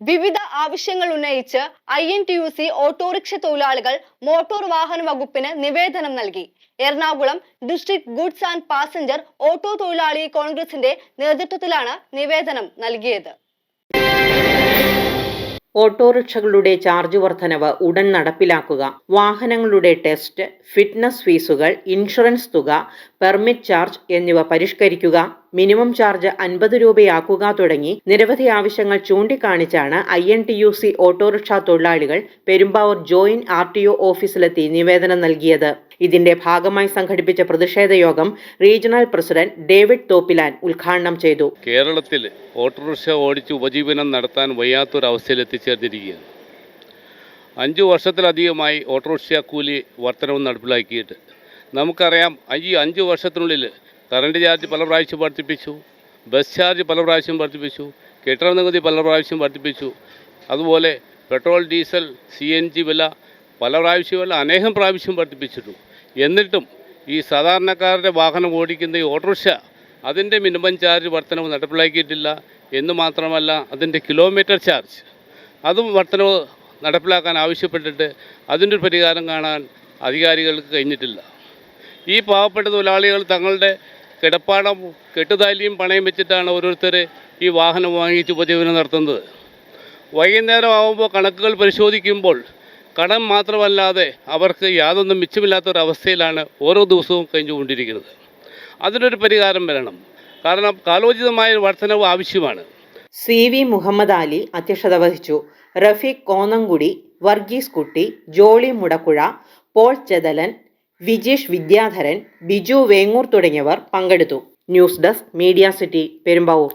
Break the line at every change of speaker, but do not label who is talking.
വിവിധ ആവശ്യങ്ങൾ ഉന്നയിച്ച് I N T U C autorickshaw തൊഴിലാളികൾ മോട്ടോർ വാഹന വകുപ്പിന് നിവേദനം നൽകി. Ernakulam district goods and passenger auto തൊഴിലാളി കോൺഗ്രസിന്റെ നേതൃത്വത്തിലാണ് നിവേദനം നൽകിയത്.
ഓട്ടോറിക്ഷകളുടെ ചാർജ് വർധനവ് ഉടൻ നടപ്പിലാക്കുക. വാഹനങ്ങളുടെ ടെസ്റ്റ് ഫിറ്റ്നസ് ഫീസുകൾ ഇൻഷുറൻസ് തുക പെർമിറ്റ് ചാർജ് എന്നിവ പരിഷ്കരിക്കുക. മിനിമം ചാർജ് അൻപത് രൂപയാക്കുക തുടങ്ങി നിരവധി ആവശ്യങ്ങൾ ചൂണ്ടിക്കാണിച്ചാണ് I N T U C autorickshaw തൊഴിലാളികൾ Perumbavoor joint R T O ഓഫീസിലെത്തി നിവേദനം നൽകിയത്. ഇതിന്റെ ഭാഗമായി സംഘടിപ്പിച്ച പ്രതിഷേധ യോഗം റീജിയണൽ പ്രസിഡന്റ് ഡേവിഡ് തോപ്പിലാൻ ഉദ്ഘാടനം ചെയ്തു.
കേരളത്തിൽ ഓട്ടോറിക്ഷ ഓടിച്ച് ഉപജീവനം നടത്താൻ വയ്യാത്തൊരവസ്ഥയിൽ എത്തിച്ചേർന്നിരിക്കുകയാണ്. അഞ്ച് വർഷത്തിലധികമായി ഓട്ടോറിക്ഷ കൂലി വർധനവ് നടപ്പിലാക്കിയിട്ട്. നമുക്കറിയാം ഈ അഞ്ച് വർഷത്തിനുള്ളിൽ കറണ്ട് ചാർജ് പല പ്രാവശ്യം വർദ്ധിപ്പിച്ചു ബസ് ചാർജ് പല പ്രാവശ്യം വർദ്ധിപ്പിച്ചു കെട്ടിട നികുതി പല പ്രാവശ്യം വർദ്ധിപ്പിച്ചു. അതുപോലെ petrol diesel C N G വില പല പ്രാവശ്യമല്ല അനേകം പ്രാവശ്യം വർദ്ധിപ്പിച്ചിട്ടുണ്ട്. എന്നിട്ടും ഈ സാധാരണക്കാരുടെ വാഹനം ഓടിക്കുന്ന ഈ ഓട്ടോറിക്ഷ അതിന്റെ മിനിമം ചാർജ് വർധനവ് നടപ്പിലാക്കിയിട്ടില്ല. എന്ന് മാത്രമല്ല അതിന്റെ കിലോമീറ്റർ ചാർജ് അതും വർധനവ് നടപ്പിലാക്കാൻ ആവശ്യപ്പെട്ടിട്ട് അതിന്റെ ഒരു പരിഹാരം കാണാൻ അധികാരികൾക്ക് കഴിഞ്ഞിട്ടില്ല. ഈ പാവപ്പെട്ട തൊഴിലാളികൾ തങ്ങളുടെ കിടപ്പാടം കെട്ടുതാലിയും പണയം വെച്ചിട്ടാണ് ഓരോരുത്തർ ഈ വാഹനം വാങ്ങിച്ച് ഉപജീവനം നടത്തുന്നത്. വൈകുന്നേരം ആകുമ്പോൾ കണക്കുകൾ പരിശോധിക്കുമ്പോൾ കടം മാത്രമല്ലാതെ അവർക്ക് യാതൊന്നും മിച്ചമില്ലാത്തൊരവസ്ഥയിലാണ് ഓരോ ദിവസവും കഴിഞ്ഞുകൊണ്ടിരിക്കുന്നത്. അതിനൊരു പരിഹാരം വരണം. കാരണം കാലോചിതമായ വർധനവ് ആവശ്യമാണ്.
സി വി മുഹമ്മദ് അലി അധ്യക്ഷത വഹിച്ചു. റഫീഖ് കോന്നംകുടി വർഗീസ് കുട്ടി ജോളി മുടക്കുഴ പോൾ ചെതലൻ വിജേഷ് വിദ്യാധരൻ ബിജു വേങ്ങൂർ തുടങ്ങിയവർ പങ്കെടുത്തു. News desk media city Perumbavoor.